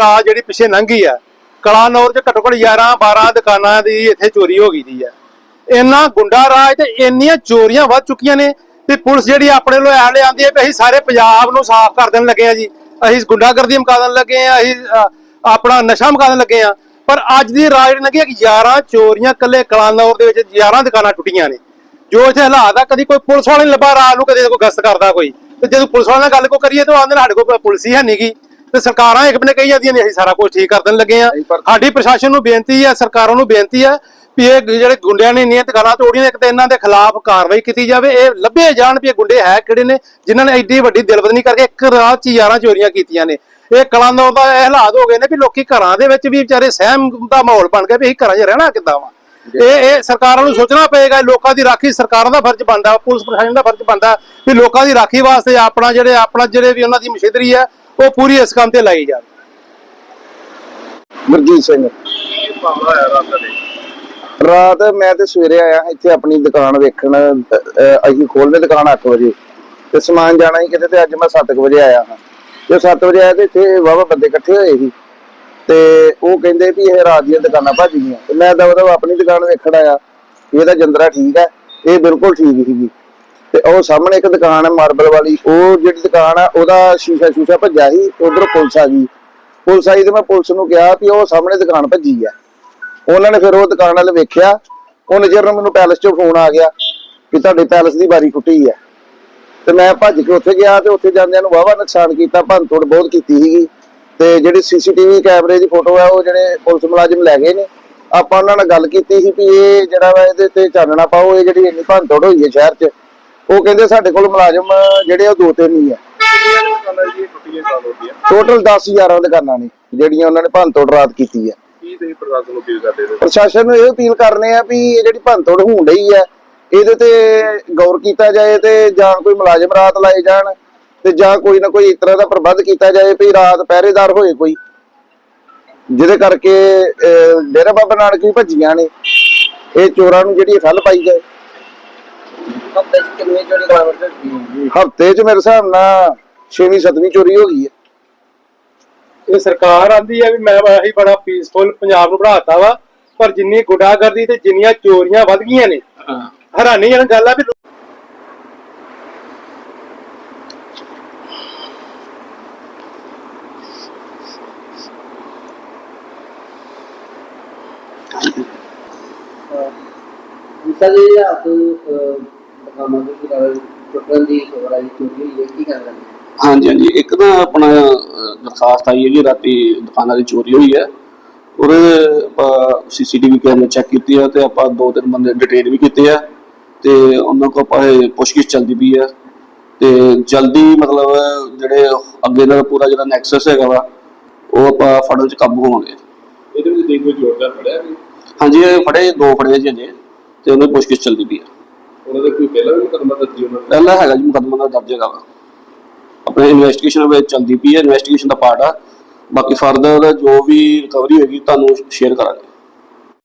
ਰਾਤ ਜਿਹੜੀ ਪਿੱਛੇ ਲੰਘੀ ਆ ਕਲਾਨੌਰ ਚ ਘੱਟੋ ਘੱਟ 11 12 ਦੁਕਾਨਾਂ ਦੀ ਇੱਥੇ ਚੋਰੀ ਹੋ ਗਈ ਦੀ ਆ। ਇੰਨਾ ਗੁੰਡਾ ਰਾਜ ਤੇ ਇੰਨੀਆਂ ਚੋਰੀਆਂ ਵੱਧ ਚੁੱਕੀਆਂ ਨੇ ਤੇ ਪੁਲਿਸ ਜਿਹੜੀ ਆਪਣੇ ਲੋ ਐ ਲੈ ਹੈ ਵੀ ਅਸੀਂ ਸਾਰੇ ਪੰਜਾਬ ਨੂੰ ਸਾਫ਼ ਕਰ ਦੇਣ ਲੱਗੇ ਆ ਜੀ। ਅਸੀਂ ਗੁੰਡਾਗਰਦੀ ਮੁਕਾ ਦੇਣ ਲੱਗੇ ਆ, ਅਸੀਂ ਆਪਣਾ ਨਸ਼ਾ ਮੁਕਾ ਦੇਣ ਲੱਗੇ ਆ। ਪਰ ਅੱਜ ਦੀ ਰਾਜ ਜਿਹੜੀ ਲੱਗੀ ਕਿ 11 ਚੋਰੀਆਂ ਕੱਲੇ ਕਲਾਨੌਰ ਦੇ ਵਿੱਚ 11 ਦੁਕਾਨਾਂ ਟੁੱਟੀਆਂ ਨੇ। ਜੋ ਇੱਥੇ ਹਾਲਾਤ ਆ, ਕਦੀ ਕੋਈ ਪੁਲਿਸ ਵਾਲੇ ਨਹੀਂ ਲੱਭਾ ਰਾਤ ਨੂੰ, ਕਦੇ ਕੋਈ ਗਸ਼ਤ ਕਰਦਾ ਕੋਈ। ਤੇ ਜਦੋਂ ਪੁਲਿਸ ਵਾਲਿਆਂ ਨਾਲ ਗੱਲ ਕੋ ਕਰੀਏ ਤਾਂ ਆਂਦੇ ਸਾਡੇ ਕੋਲ ਪੁਲਿਸ ਹੀ ਹੈ ਨਹੀਂਗੀ ਤੇ ਸਰਕਾਰਾਂ ਇੱਕ ਬਨੇ ਕਹੀ ਜਾਂਦੀਆਂ ਨੇ ਅਸੀਂ ਸਾਰਾ ਕੁਝ ਠੀਕ ਕਰ ਦੇਣ ਲੱਗੇ ਆ ਸਾਡੀ ਪ੍ਰਸ਼ਾਸਨ ਨੂੰ ਬੇਨਤੀ ਹੈ ਸਰਕਾਰਾਂ ਨੂੰ ਬੇਨਤੀ ਹੈ ਵੀ ਇਹ ਜਿਹੜੇ ਗੁੰਡਿਆਂ ਨੇ ਇੰਨੀਆਂ ਦੁਕਾਨਾਂ ਤੋੜੀਆਂ ਇੱਕ ਤੇ ਇਹਨਾਂ ਦੇ ਖਿਲਾਫ ਕਾਰਵਾਈ ਕੀਤੀ ਜਾਵੇ। ਇਹ ਲੱਭੇ ਜਾਣ ਵੀ ਇਹ ਗੁੰਡੇ ਹੈ ਕਿਹੜੇ ਨੇ ਜਿਨ੍ਹਾਂ ਨੇ ਐਡੀ ਵੱਡੀ ਦਿਲਬਦਨੀ ਕਰਕੇ ਇੱਕ ਰਾਤ 'ਚ ਹੀ 11 ਚੋਰੀਆਂ ਕੀਤੀਆਂ ਨੇ। ਇਹ ਕਲਾਨੌਰ ਦਾ ਇਹ ਹਾਲਾਤ ਹੋ ਗਏ ਨੇ ਵੀ ਲੋਕੀ ਘਰਾਂ ਦੇ ਵਿੱਚ ਵੀ ਵਿਚਾਰੇ ਸਹਿਮ ਦਾ ਮਾਹੌਲ ਬਣ ਗਿਆ ਵੀ ਅਸੀਂ ਘਰਾਂ 'ਚ ਰਹਿਣਾ ਕਿੱਦਾਂ ਵਾ। ਇਹ ਇਹ ਸਰਕਾਰਾਂ ਨੂੰ ਸੋਚਣਾ ਪਏਗਾ ਲੋਕਾਂ ਦੀ ਰਾਖੀ ਸਰਕਾਰਾਂ ਦਾ ਫਰਜ਼ ਬਣਦਾ ਪੁਲਿਸ ਪ੍ਰਸ਼ਾਸਨ ਦਾ ਫਰਜ਼ ਬਣਦਾ ਵੀ ਲੋਕਾਂ ਦੀ ਰਾਖੀ ਵਾਸਤੇ ਆਪਣਾ ਜਿਹੜੇ ਆਪਣਾ ਜਿਹੜੇ ਵੀ ਉਹਨਾਂ ਦੀ ਮਸ਼ੀਨਰੀ ਹੈ ਉਹ ਪੂਰੀ ਇਸ ਕੰਮ ਤੇ ਲਾਈ ਜਾਵੇ ਗੁਰਜੀਤ ਸਿੰਘ। ਰਾਤ ਮੈਂ ਤੇ ਸਵੇਰੇ ਆਇਆ, ਇੱਥੇ ਆਪਣੀ ਦੁਕਾਨ ਵੇਖਣ ਅਸੀਂ ਖੋਲਦੇ ਦੁਕਾਨ 8 ਵਜੇ। ਤੇ ਸਮਾਨ ਜਾਣਾ ਸੀ ਕਿਤੇ ਤੇ ਅੱਜ ਮੈਂ 7 ਵਜੇ ਆਇਆ ਹਾਂ। ਤੇ 7 ਵਜੇ ਆਇਆ ਤੇ ਇੱਥੇ ਵਾਵਾ ਬੰਦੇ ਇਕੱਠੇ ਹੋਏ ਸੀ। ਤੇ ਉਹ ਕਹਿੰਦੇ ਵੀ ਇਹ ਰਾਤ ਦੀਆਂ ਦੁਕਾਨਾਂ ਭੱਜ ਗਈਆਂ। ਤੇ ਮੈਂ ਦਵਾ ਦਵਾ ਆਪਣੀ ਦੁਕਾਨ ਵੇਖਣ ਆਇਆ ਇਹਦਾ ਜੰਦਰਾ ਠੀਕ ਹੈ, ਇਹ ਬਿਲਕੁਲ ਠੀਕ ਸੀਗੀ। ਤੇ ਉਹ ਸਾਹਮਣੇ ਇੱਕ ਦੁਕਾਨ ਹੈ ਮਾਰਬਲ ਵਾਲੀ। ਉਹ ਜਿਹੜੀ ਦੁਕਾਨ ਆ, ਉਹਦਾ ਸ਼ੀਸ਼ਾ ਸ਼ੂਸ਼ਾ ਭੱਜਿਆ ਸੀ, ਉਧਰ ਪੁਲਿਸ ਆ ਗਈ। ਪੁਲਿਸ ਆਈ ਤੇ ਮੈਂ ਪੁਲਿਸ ਨੂੰ ਕਿਹਾ ਵੀ ਉਹ ਸਾਹਮਣੇ ਦੁਕਾਨ ਭੱਜੀ ਆ। ਉਹਨਾਂ ਨੇ ਫਿਰ ਉਹ ਦੁਕਾਨ ਵਾਲੇ ਵੇਖਿਆ। ਉਹ ਨਜ਼ਰ ਨੂੰ ਮੈਨੂੰ ਪੈਲਸ ਚੋਂ ਫੋਨ ਆ ਗਿਆ ਕਿ ਤੁਹਾਡੇ ਪੈਲਸ ਦੀ ਬਾਰੀ ਟੁੱਟੀ ਹੈ ਤੇ ਮੈਂ ਭੱਜ ਕੇ ਉੱਥੇ ਗਿਆ ਤੇ ਉੱਥੇ ਜਾਂਦਿਆਂ ਨੂੰ ਵਾਵਾ ਨੁਕਸਾਨ ਕੀਤਾ ਭੰਨਤੋੜ ਬਹੁਤ ਕੀਤੀ ਸੀਗੀ। ਤੇ ਜਿਹੜੀ ਸੀਸੀਟੀਵੀ ਕੈਮਰੇ ਦੀ ਫੋਟੋ ਆ, ਉਹ ਜਿਹੜੇ ਪੁਲਿਸ ਮੁਲਾਜ਼ਮ ਲੈ ਗਏ ਨੇ। ਆਪਾਂ ਉਹਨਾਂ ਨਾਲ ਗੱਲ ਕੀਤੀ ਸੀ ਵੀ ਇਹ ਜਿਹੜਾ ਵਾ ਇਹਦੇ ਤੇ ਚਾਨਣਾ ਪਾਓ, ਇਹ ਜਿਹੜੀ ਇੰਨੀ ਭੰਨਤੋੜ ਹੋਈ ਹੈ ਸ਼ਹਿਰ 'ਚ। ਉਹ ਕਹਿੰਦੇ ਸਾਡੇ ਕੋਲ ਮੁਲਾਜ਼ਮ ਜਿਹੜੇ ਉਹ ਦੋ ਤਿੰਨ ਹੀ ਆ। ਟੋਟਲ 10 11 ਦੁਕਾਨਾਂ ਨੇ ਜਿਹੜੀਆਂ ਉਹਨਾਂ ਨੇ ਭੰਨ ਤੋੜ ਰਾਤ ਕੀਤੀ ਕੀ ਤੇ ਪ੍ਰਸ਼ਾਸਨ ਨੂੰ ਅਪੀਲ ਕਰਦੇ ਨੇ ਪ੍ਰਸ਼ਾਸਨ ਨੂੰ ਇਹ ਅਪੀਲ ਕਰਨੇ ਆ ਵੀ ਇਹ ਜਿਹੜੀ ਭੰਨਤੋੜ ਹੋਣ ਰਹੀ ਹੈ ਇਹਦੇ ਤੇ ਗੌਰ ਕੀਤਾ ਜਾਏ ਤੇ ਜਾਂ ਕੋਈ ਮੁਲਾਜ਼ਮ ਰਾਤ ਲਾਏ ਜਾਣ ਤੇ ਜਾਂ ਕੋਈ ਨਾ ਕੋਈ ਇਸ ਤਰ੍ਹਾਂ ਦਾ ਪ੍ਰਬੰਧ ਕੀਤਾ ਜਾਏ ਵੀ ਰਾਤ ਪਹਿਰੇਦਾਰ ਹੋਏ ਕੋਈ। ਜਿਹਦੇ ਕਰਕੇ ਡੇਰਾ ਬਾਬਾ ਨਾਨਕ ਵੀ ਭੱਜੀਆਂ ਨੇ। ਇਹ ਚੋਰਾਂ ਨੂੰ ਜਿਹੜੀ ਠੱਲ ਪਾਈ ਜਾਏ। ਹਫ਼ਤੇ ਚ ਕਿੰਨੇ ਚੋਰੀ ਕਰਾਉਂਦੇ ਸੀ? ਹਫ਼ਤੇ 'ਚ ਮੇਰੇ ਹਿਸਾਬ ਨਾਲ 6ਵੀਂ 7ਵੀਂ ਚੋਰੀ ਹੋ ਗਈ ਹੈ। ਇਹ ਸਰਕਾਰ ਆਂਦੀ ਹੈ ਵੀ ਮੈਂ ਅਸੀਂ ਬੜਾ ਪੀਸਫੁਲ ਪੰਜਾਬ ਨੂੰ ਬਣਾਤਾ ਵਾ ਪਰ ਜਿੰਨੀ ਗੁੰਡਾਗਰਦੀ ਤੇ ਜਿੰਨੀਆਂ ਚੋਰੀਆਂ ਵੱਧ ਗਈਆਂ ਨੇ ਹੈਰਾਨੀ ਵਾਲੀ ਗੱਲ ਆ ਵੀ ਜੀ ਆਪ ਬਖਾਮਾ ਹਾਂਜੀ ਹਾਂਜੀ। ਇੱਕ ਨਾ ਆਪਣਾ ਦਰਖਾਸਤ ਆਈ ਹੈ ਜੀ ਰਾਤੀ ਦੁਕਾਨਾਂ ਦੀ ਚੋਰੀ ਹੋਈ ਹੈ। ਉਹਦੇ ਸੀਸੀਟੀਵੀ ਕੈਮਰੇ ਚੈੱਕ ਕੀਤੇ ਆ ਤੇ ਆਪਾਂ ਦੋ ਤਿੰਨ ਬੰਦੇ ਡਿਟੇਨ ਵੀ ਕੀਤੇ ਆ ਤੇ ਉਹਨਾਂ ਕੋਲ ਆਪਾਂ ਪੁੱਛਗਿੱਛ ਚੱਲਦੀ ਪਈ ਆ। ਤੇ ਜਲਦੀ ਮਤਲਬ ਜਿਹੜੇ ਅੱਗੇ ਦਾ ਪੂਰਾ ਜਿਹੜਾ ਨੈਕਸਸ ਹੈਗਾ ਵਾ ਉਹ ਆਪਾਂ ਫੜਨ ਚ ਕਾਬੂ ਹੋਵਾਂਗੇ। ਇਹਦੇ ਵਿੱਚ ਦੇਖ ਜੋਰਦਾਰ ਫੜਿਆ ਹਾਂਜੀ ਇਹ ਫੜੇ ਦੋ ਫੜੇ ਜੀ ਅਜੇ ਤੇ ਉਹਨਾਂ ਪੁੱਛਗਿੱਛ ਚੱਲਦੀ ਪਈ ਆ। ਉਹਨਾਂ ਦੇ ਕੋਈ ਪਹਿਲਾਂ ਵੀ ਮੁਕੱਦਮਾ ਦਰਜ ਉਹਨਾਂ ਨੇ ਪਹਿਲਾਂ ਹੈਗਾ ਜੀ ਮੁਕੱਦਮਾ ਦਾ ਦਰਜ ਹੈਗਾ ਵਾ। ਆਪਣੇ ਇਨਵੈਸਟੀਗੇਸ਼ਨ ਵਿੱਚ ਚੱਲਦੀ ਪਈ ਹੈ ਇਨਵੈਸਟੀਗੇਸ਼ਨ ਦਾ ਪਾਰਟ ਆ। ਬਾਕੀ ਫਰਦਰ ਜੋ ਵੀ ਰਿਕਵਰੀ ਹੋਏਗੀ, ਤੁਹਾਨੂੰ ਸ਼ੇਅਰ ਕਰਾਂਗੇ।